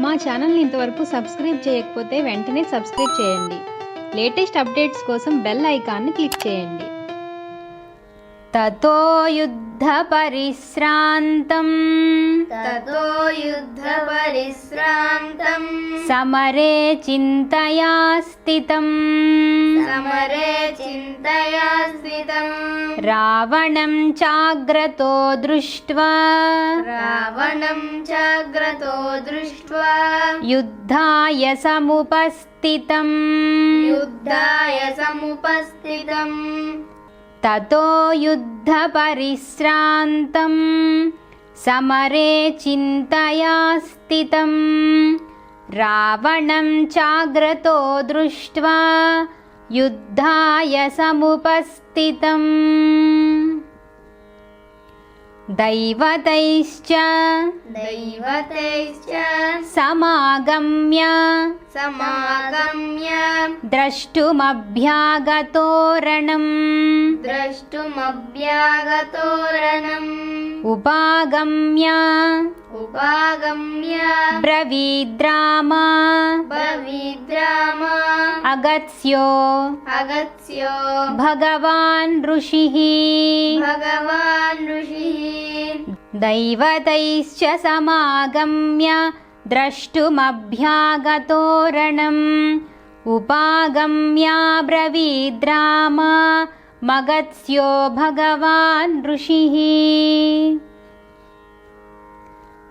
మా ఛానల్ని ఇంతవరకు సబ్స్క్రైబ్ చేయకపోతే వెంటనే సబ్స్క్రైబ్ చేయండి. లేటెస్ట్ అప్డేట్స్ కోసం బెల్ ఐకాన్ని క్లిక్ చేయండి. ततो युद्धपरिश्रान्तम् ततो युद्धपरिश्रान्तम् समरे चिन्तया स्थितम् समरे चिन्तया स्थितम् रावणं चाग्रतो दृष्ट्वा रावणं चाग्रतो दृष्ट्वा युद्धाय समुपस्थितम् युद्धाय समुपस्थितम् ततो युद्धपरिश्रान्तं समरे चिन्तया स्थितम्। रावणं चाग्रतो दृष्ट्वा युद्धाय समुपस्थितम्। दैवतैश्च दैवतैश्च समागम्य समागम्य द्रष्टुमभ्यागतोरणम् द्रष्टुमभ्यागतोरणम् उपागम्य उपागम्य ब्रवीद्रामा ब्रवीद्रामा अगत्स्यो अगत्स्यो भगवान् ऋषिः भगवान् ऋषिः दैवतैश्च समागम्य द्रष्टुमभ्यागतोरणम् उपागम्याब्रवीद्राम मगत्स्यो भगवान् ऋषिः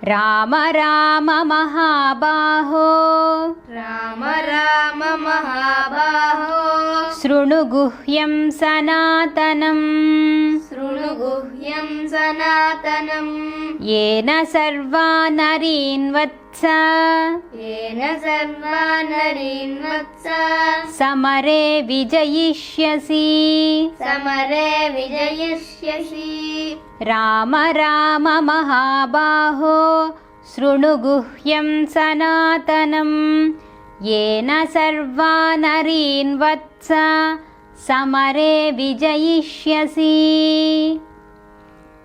రామ రామ మహాబాహో. రామ రామ మహాబాహో. శృణు గుహ్యం సనాతనం. శృణు గుహ్యం సనాతనం. ఏన సర్వానరీన్వత్ वत्स येन सर्वा नरीन् वत्स समरे विजयिष्यसि। समरे विजयिष्यसि। राम राम महाबाहो शृणु गुह्यं सनातनं। येन सर्वा नरीन् वत्स समरे विजयिष्यसि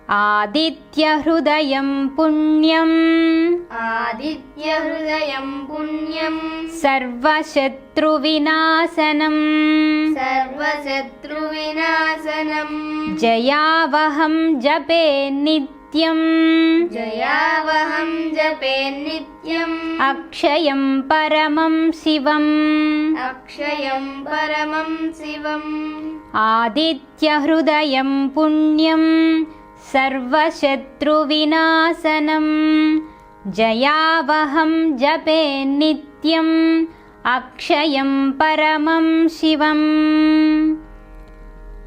आदित्यहृदयं पुण्यम्। आदित्यहृदयं पुण्यम्। सर्वशत्रुविनाशनम्। सर्वशत्रुविनाशनम्। जयावहं जपे नित्यम्। जयावहं जपे नित्यम्। अक्षयं परमं शिवम्। अक्षयं परमं शिवम्। आदित्यहृदयं पुण्यं सर्वशत्रुविनाशनम्। जयावहं जपे नित्यम् अक्षयं परमं शिवम्।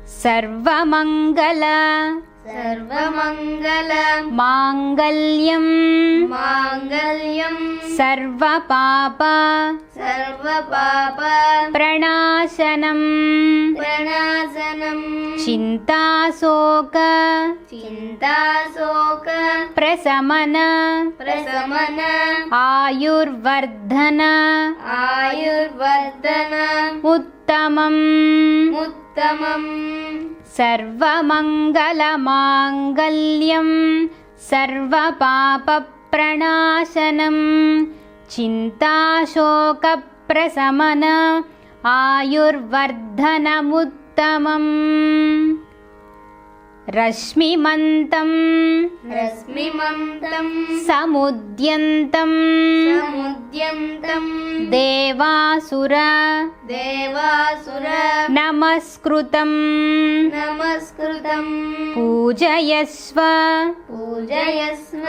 सर्वमङ्गल सर्वमङ्गल माङ्गल्यं माङ्गल्यं सर्वपाप सर्वपाप प्रणाशनम् प्रणाशनम् चिन्ताशोक चिन्ताशोक प्रशमन प्रशमन आयुर्वर्धन आयुर्वर्धन उत्तमम् उत्तमम्। सर्वमङ्गलमाङ्गल्यं सर्वपापप्रणाशनम् चिन्ताशोकप्रशमन आयुर्वर्धनमुत्तमम् रश्मिमन्तं रश्मिमन्तं समुद्यन्तं समुद्यन्तं देवासुर देवासुर नमस्कृतं नमस्कृतं पूजयस्व पूजयस्व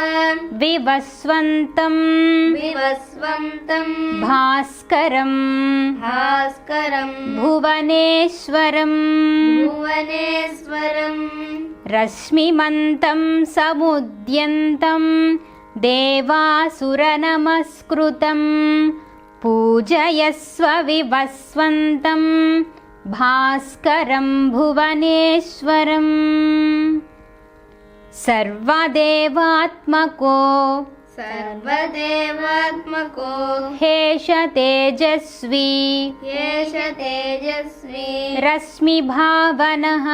विवस्वन्तं विवस्वन्तं भास्करं भास्करं भुवनेश्वरम् भुवनेश्वरम् रश्मिमन्तं समुद्यन्तं देवासुरनमस्कृतं पूजयस्व विवस्वन्तं भास्करं भुवनेश्वरम्। सर्वदेवात्मको सर्वदेवात्मको। हेष तेजस्वी। येष तेजस्वी। रश्मिभावनः।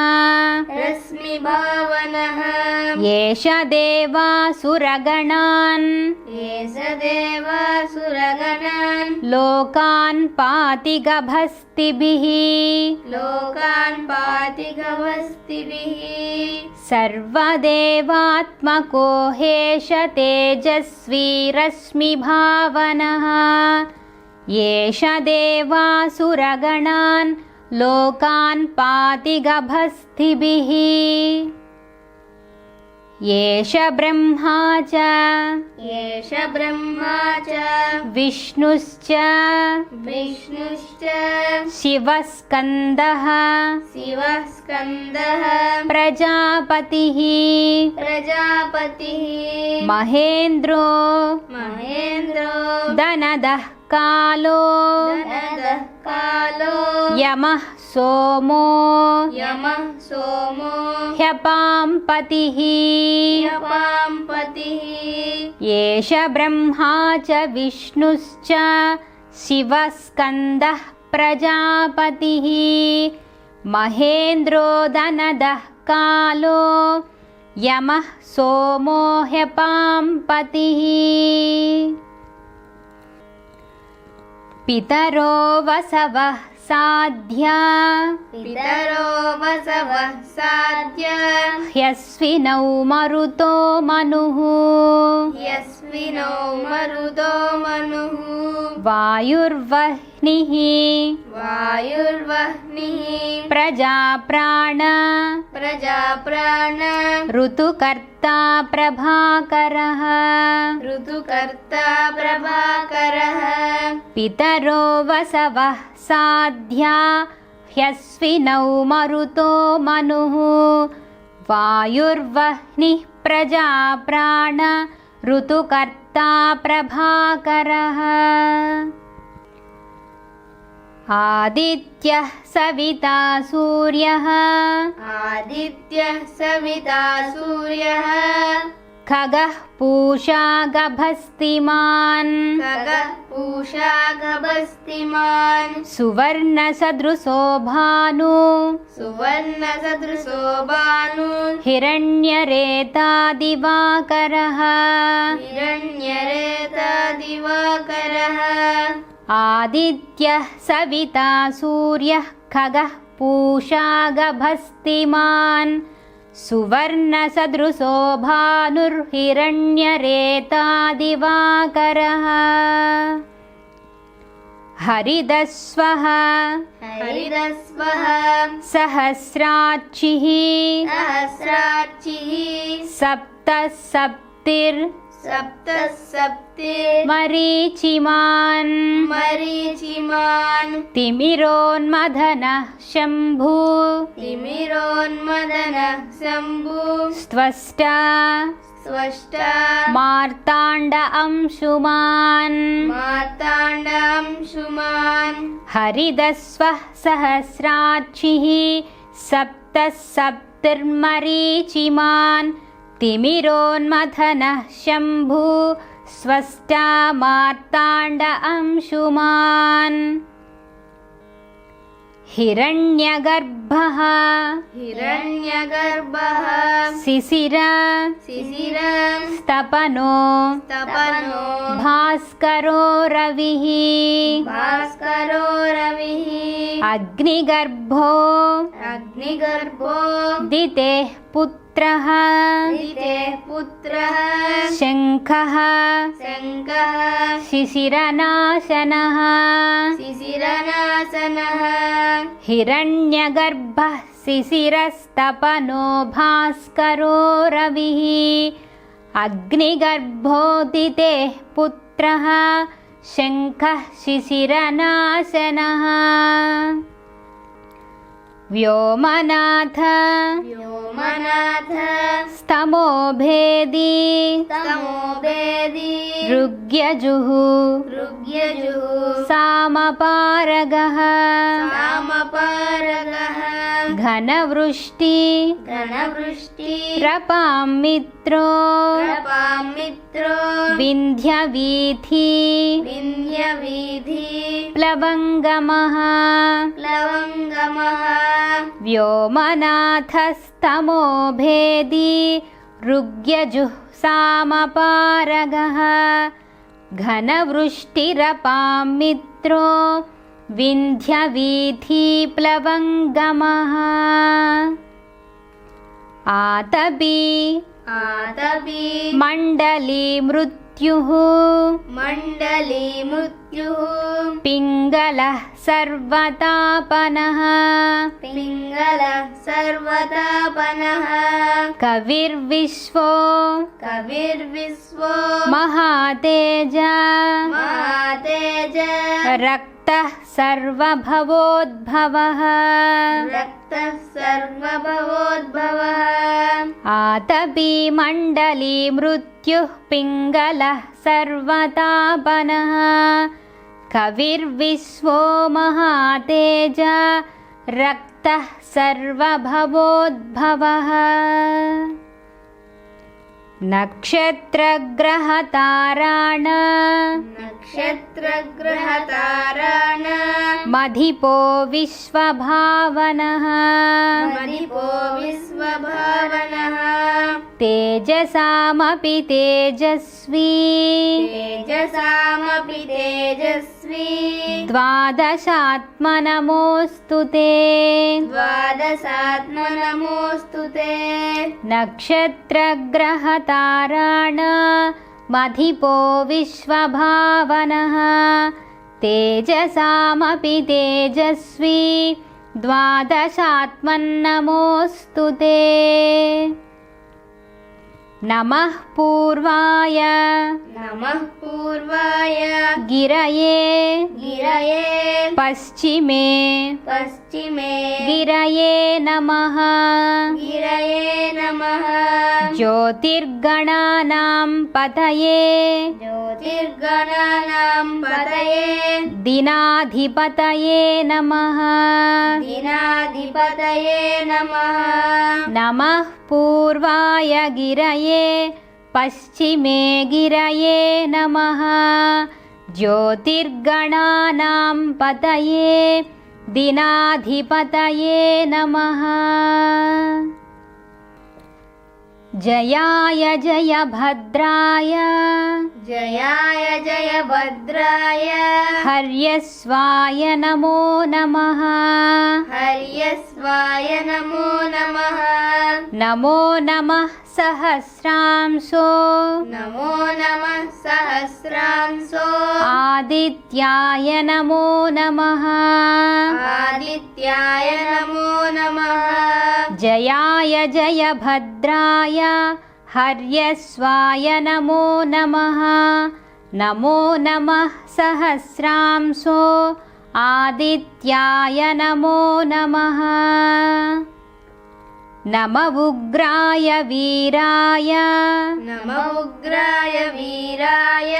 रश्मिभावनः। येष देवासुरगणान्। येष देवासुरगणान्। लोकान् पाति गभस्तिभिः लोकान् पाति गवस्तिभिः सर्वदेवात्मको हेष तेजस्वी रश्मिभावनः येष देवासुरगणान् लोकान् पाति येष ब्रह्मा च। एष ब्रह्मा च। विष्णुश्च। विष्णुश्च। शिवस्कन्दः। शिवः स्कन्दः प्रजापतिः। प्रजापतिः। महेन्द्रो। महेन्द्रो। दनदः कालो। कालो यमः सोमो। यमः सोमो। ह्यपाम्पतिः यपाम्पतिः एष ब्रह्मा च विष्णुश्च शिवस्कन्दः प्रजापतिः। महेन्द्रो दनदः कालो। यमः सोमो ह्यपाम्पतिः पितरो वसवः साध्या। पितरो वसवः साध्य। ह्यस्विनौ मरुतो मनुः। यस्विनो मरुदो मनुः। वायुर्वह्निः। वायुर्वह्निः। प्रजाप्राण। प्रजाप्राण। ऋतुकर्ता प्रभाकरः। ऋतुकर्ता प्रभाकरः। पितरो वसवः साध्या ह्यस्विनौ मरुतो मनुः। वायुर्वह्निः प्रजाप्राण ऋतुकर्ता प्रभाकरः। आदित्यः सविता सूर्यः। आदित्यः सविता सूर्यः खगः पूषा गभस्तिमान्। खगः पूषा गभस्तिमान्। सुवर्णसदृशो भानु सुवर्णसदृशो भानु हिरण्यरेतादिवाकरः। हिरण्यरेता दिवाकरः आदित्यः सविता सूर्यः खगः पूषा गभस्तिमान् सुवर्णसदृशो भानुर्हिरण्यरेतादिवाकरः हरिदस्वः। हरिदस्वः। सहस्राक्षिः। सहस्राक्षिः। सप्तः सप्तिर् सप्त सप्ते मरीचिमान्। मरीचिमान्। तिमिरोन्मदनः शम्भु। तिमिरोन्मदनः शम्भु। स्त्वष्टा स्वष्टा मार्ताण्ड अंशुमान्। मार्ताण्डांशुमान् हरिदस्वः सहस्राक्षिः सप्तः सप्तिर्मरीचिमान् तिमिरोन्मथनः शम्भु स्वष्टा मार्ताण्ड अंशुमान्। हिरण्यगर्भः। हिरण्यगर्भः। शिशिर शिशिर स्तपनो। तपनो भास्करो रविः। भास्करो रविः। अग्निगर्भो। अग्निगर्भो। दितेः पुत्रः दिते पुत्रः शङ्खः शङ्कः शिशिरनाशनः शिशिरनासनः हिरण्यगर्भः शिशिरस्तपनो भास्करो रविः अग्निगर्भोदितेः पुत्रः शङ्खः शिशिरनाशनः व्योमनाथ। व्योमनाथ। स्तमो भेदी तमोभेदी ऋग्यजुः। ऋग्यजुः। सामपारगः। सामपारगः। घनवृष्टि। घनवृष्टि। रपां मित्रो। प्रपामित्र मित्रो। विन्ध्यवीथि। विन्ध्यवीधि प्लवङ्गमः। प्लवङ्गमः व्योमनाथस्तमो भेदी ऋग्यजुःसामपारगः घनवृष्टिरपां मित्रो विन्ध्यवीथीप्लवङ्गमः। आतपी आतपि मण्डली मृत्युः। मण्डली मृत्युः पिङ्गलः सर्वतापनः पिङ्गलः सर्वतापनः कविर्विश्वो कविर्विश्वो महातेज महातेज रक्तः सर्वभवोद्भवः रक्तः सर्वभवोद्भवः आतपी मण्डली मृत्युः पिङ्गलः सर्वतापनः कविर्विश्वो महातेज रक्तः सर्वभवोद्भवः नक्षत्रग्रहताराण। नक्षत्रग्रहताराण। मधिपो विश्वभावनः। मणिपो विश्वभावनः। तेजसामपि तेजस्वी। तेजसामपि तेजस्वी द्वादशात्मनमोऽस्तु ते। द्वादशात्मनमोऽस्तु ते। नक्षत्रग्रहताराण मधिपो विश्वभावनः। तेजसामपि तेजस्वी। द्वादशात्मन्नमोऽस्तु ते नमः पूर्वाय। नमः पूर्वाय। गिरये। गिरये। पश्चिमे। पश्चिमे। गिरये नमः। गिरये नमः। ज्योतिर्गणानां पतये। ज्योतिर्गणानां पतये। दिनाधिपतये नमः। दिनाधिपतये नमः। नमः पूर्वाय गिरये पश्चिमे गिरये नमः। ज्योतिर्गणानां पतये दिनाधिपतये नमः जयाय जयभद्राय। जयाय जय भद्राय हर्यस्वाय नमो नमः। हर्यस्वाय नमो नमः। नमो नमः सहस्रांशो। नमो नमः सहस्रांशो। आदित्याय नमो नमः जयाय जयभद्राय हर्यस्वाय नमो नमः। नमो नमः सहस्रांशो आदित्याय नमो नमः नम उग्राय वीराय। नम उग्राय वीराय।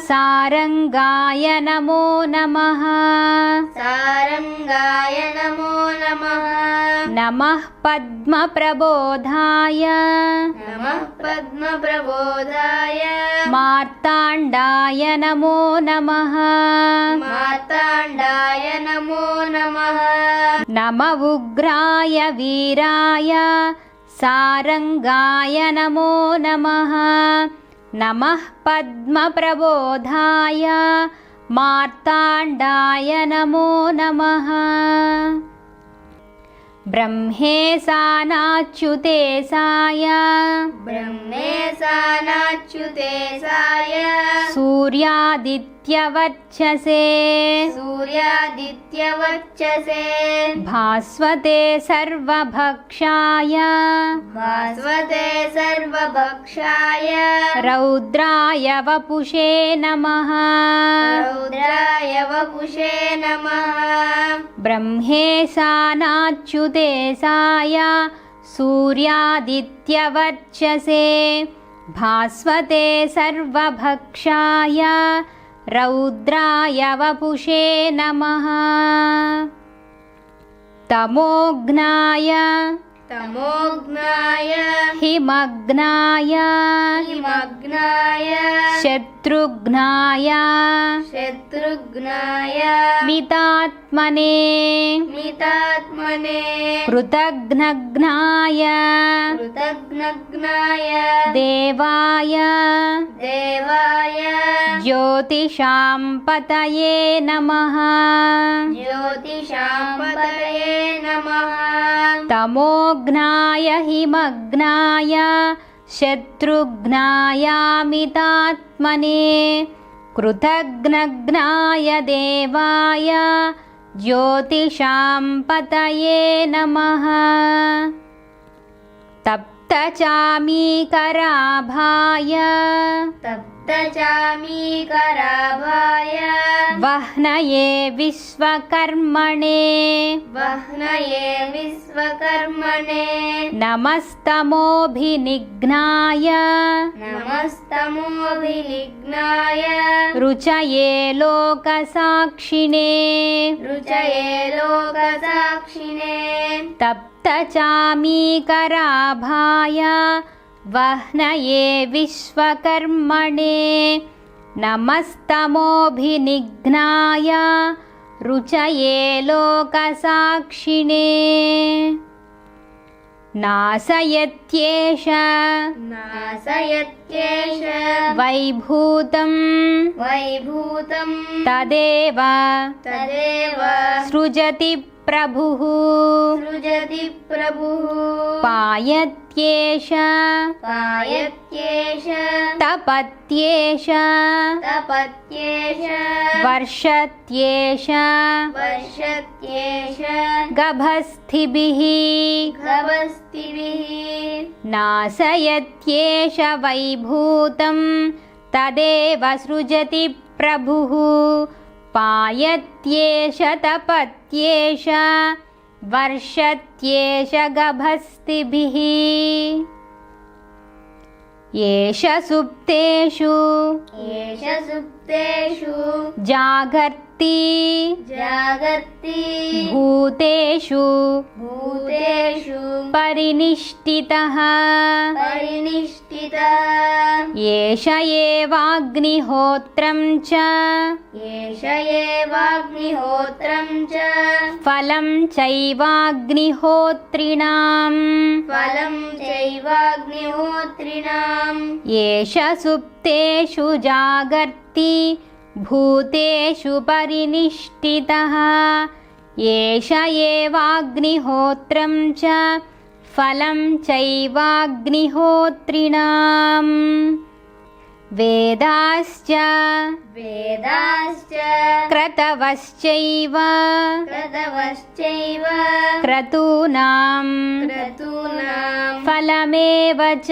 सारङ्गाय नमो नमः। सारङ्गाय नमो नमः। नमः पद्मप्रबोधाय। नमः पद्मप्रबोधाय। मार्ताण्डाय नमो नमः। मार्ताण्डाय नमो नमः नम उग्राय वीराय सारङ्गाय नमो नमः। नमः पद्मप्रबोधाय मार्ताण्डाय नमो नमः। ब्रह्मेशानाच्युतेशाय ब्रह्मेशानाच्युतेशाय सूर्यादित्यवर्चसे सूर्यादित्यवर्चसे भास्वते सर्वभक्षाय। भास्वते सर्वभक्षाय। रौद्राय वपुषे नमः। रौद्राय वपुषे नमः। ब्रह्मेशानाच्युतेशाय सूर्यादित्यवर्चसे भास्वते सर्वभक्षाय रौद्राय वपुषे नमः। तमोघ्नाय तमोघ्नाय हिमग्नाय। हिमग्नाय। शत्रुघ्नाय। शत्रुघ्नाय। मितात्मने। मितात्मने। कृतघ्नघ्नाय। कृतघ्नघ्नाय। देवाय। देवाय। ज्योतिषां पतये नमः। ज्योतिषाम्पतये नमः तमोघ्नाय हिमग्नाय शत्रुघ्नायामितात्मने कृतघ्नघ्नाय देवाय ज्योतिषां पतये नमः। तप्तचामीकराभाय तप्तचामीकराभाय वह्नये विश्वकर्मणे। वह्नये विश्वकर्मणे। नमस्तमोभिनिघ्नाय नमस्तमोऽभिलिग्नाय रुचये लोकसाक्षिणे। रुचये लोकसाक्षिणे। तप्तचामीकराभाय वह्नये विश्वकर्मणे नमस्तमोभिनिघ्नाय रुचये लोकसाक्षिणे। नासयत्येष नासयत्येष वैभूतं वैभूतं तदेव तदेव सृजति प्रभुः। सृजति प्रभुः। पायत्येष। पायत्येष। तपत्येष। तपत्येष। वर्षत्येष। वर्षत्येष। गभस्थिभिः। गवस्तिभिः नासयत्येष वैभूतं। तदेव सृजति प्रभुः पायत्येष तपत्येष वर्षत्येष गभस्तिभिः एष सुप्तेषु एष सुप्तेषु जागर्ति। जागर्ति। भूतेषु। भूतेषु परिनिष्ठितः। परिनिष्ठितः। एष एवाग्निहोत्रं च। एष एवाग्निहोत्रं च। फलं चैवाग्निहोत्रिणाम्। फलं चैवाग्निहोत्रिणाम्। एष सुप्तेषु जागर्ति भूतेषु परिनिष्ठितः। एष एवाग्निहोत्रं च फलं चैवाग्निहोत्रिणाम्। वेदाश्च वेदाश्च। क्रतवश्चैव। क्रतवश्चैव। क्रतूनां क्रतूनां फलमेव च।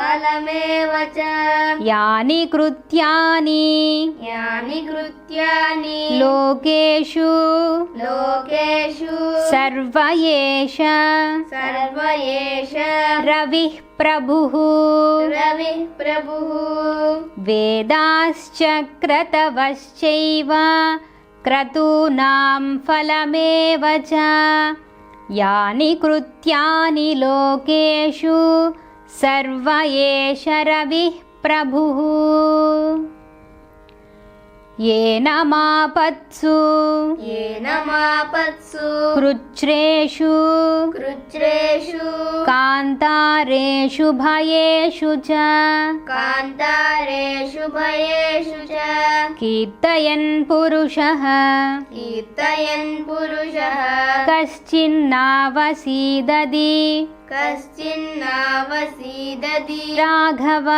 फलमेव च। यानि कृत्यानि। यानि कृत्यानि। लोकेषु। लोकेषु। सर्व एष सर्व एष रविः प्रभुः। रविः प्रभुः। वेदाश्च क्रतवश्चैव क्रतूनां फलमेव च यानि कृत्यानि लोकेषु सर्व एष रविः प्रभुः येन मापत्सु येन मापत्सु कृच्छ्रेषु कृच्छ्रेषु कान्तारेषु भयेषु च कान्तारेषु भयेषु च कीर्तयन् पुरुषः कीर्तयन् पुरुषः कश्चिन्नावसीदति कश्चिन्नावसीदति राघव।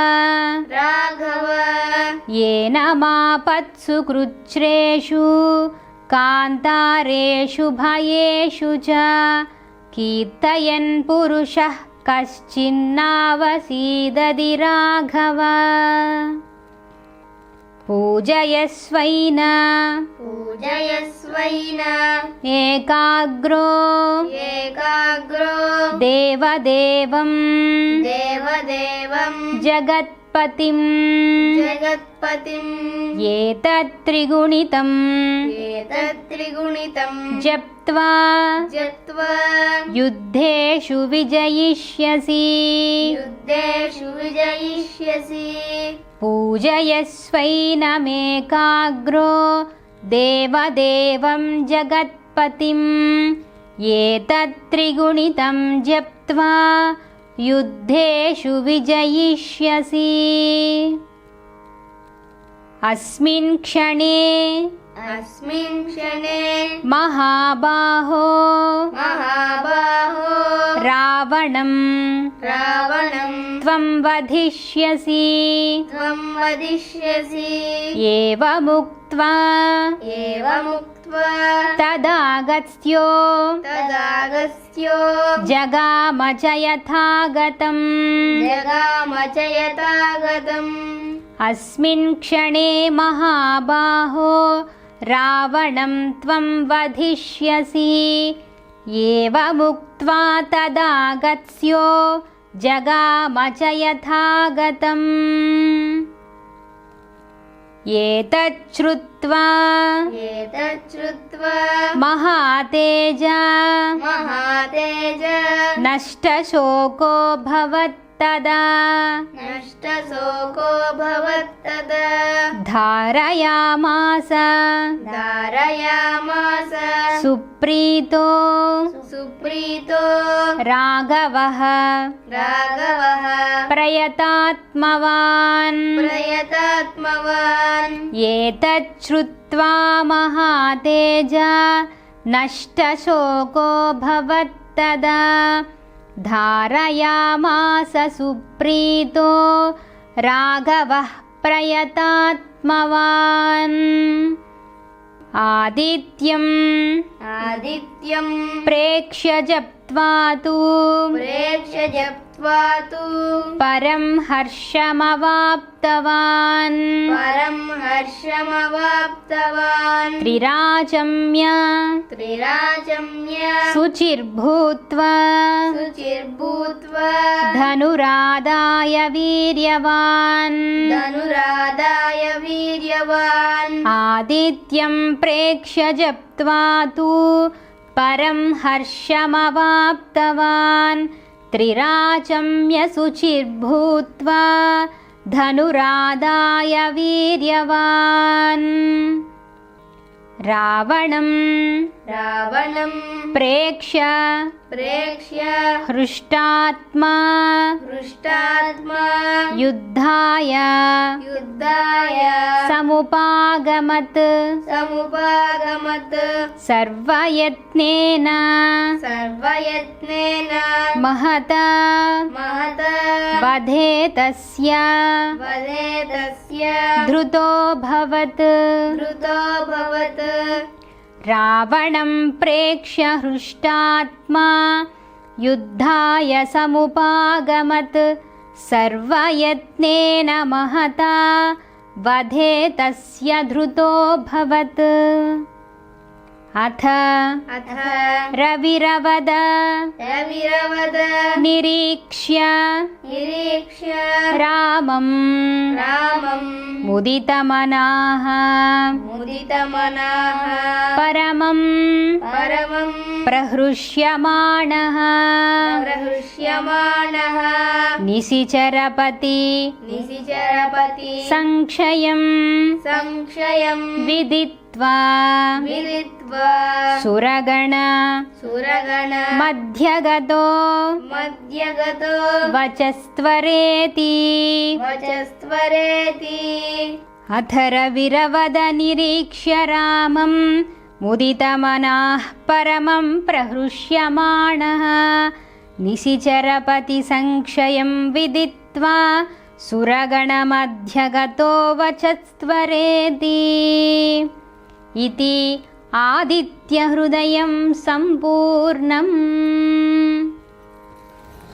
राघव। येन मापत्सु कृच्छ्रेषु कान्तारेषु भयेषु च कीर्तयन् पुरुषः कश्चिन्नावसीदति राघव पूजयस्वैन। पूजयस्वैन। एकाग्रो। एकाग्रो। देवदेवं देवदेवं जगत्पतिं जगत्पतिम्। एतत्त्रिगुणितम्। एतत्त्रिगुणितं जप्त्वा। जत्वा युद्धेषु विजयिष्यसि। युद्धेषु विजयिष्यसि पूजयस्वैनमेकाग्रो देवदेवं जगत्पतिम् एतत्त्रिगुणितं जप्त्वा युद्धेषु विजयिष्यसि। अस्मिन् क्षणे अस्मिन् क्षणे महाबाहो महाबाहो रावणं रावणं त्वं वधिष्यसि। त्वं वदिष्यसि एवमुक्त्वा एवमुक्त्वा तदागत्यो तदागस्त्यो जगाम च यथागतम्। जगाम च यथागतम्। अस्मिन् क्षणे महाबाहो रावणं त्वं वधिष्यसि। एवमुक्त्वा तदागत्स्यो जगाम च यथागतम् एतच्छ्रुत्वा महातेजा महातेज नष्टशोको भवत्तदा। नष्टशोको भवत्तदा। धारयामास। धारयामास। सुप्रीतो। सुप्रीतो। राघवः। राघवः। प्रयतात्मवान्। प्रयतात्मवान्। एतच्छ्रुत्वा महातेजा। नष्टशोको भवत्तदा धारयामास सुप्रीतो राघवः प्रयतात्मवान्। आदित्यम् आदित्यं प्रेक्ष्य जप्त्वा तु। प्रेक्ष्य जप्त्वा तु परं हर्षमवाप्तवान्। परं हर्षमवाप्तवान्। त्रिराचम्य त्रिराचम्य शुचिर्भूत्वा। शुचिर्भूत्वा। धनुरादाय वीर्यवान्। धनुरादाय वीर्यवान्। आदित्यं प्रेक्ष्य जप्त्वा तु परं हर्षमवाप्तवान् त्रिराचम्य शुचिर्भूत्वा धनुरादाय वीर्यवान् रावणं रावणं प्रेक्ष्य प्रेक्ष्य हृष्टात्मा हृष्टात्मा युद्धाय युद्धाय समुपागमत् समुपागमत् सर्वयत्नेन सर्वयत्नेन महता महत वधे तस्य। वदे तस्य। धृतो भवत्। धृतोऽभवत् रावणं प्रेक्ष्य हृष्टात्मा। युद्धाय समुपागमत्। सर्वयत्नेन महता। वधे तस्य धृतोऽभवत् अथ अथ रविरवद। रविरवद। निरीक्ष्य निरीक्ष्य रामं रामं मुदितमनाः। मुदितमनाः। परमं परमं प्रहृष्यमाणः। प्रहृष्यमाणः। निशिचरपति। निशिचरपति। संक्षयं संक्षयं विदित्वा विदित्वा सुरगण। सुरगण। मध्यगतो। मध्यगतो। वचस्त्वरेति। वचस्त्वरेति। अथ रविरवद निरीक्ष्य रामं। मुदितमनाः परमं प्रहृष्यमाणः। निशिचरपतिसंक्षयं विदित्वा। सुरगणमध्यगतो वचस्त्वरेति इति आदित्यहृदयं सम्पूर्णम्।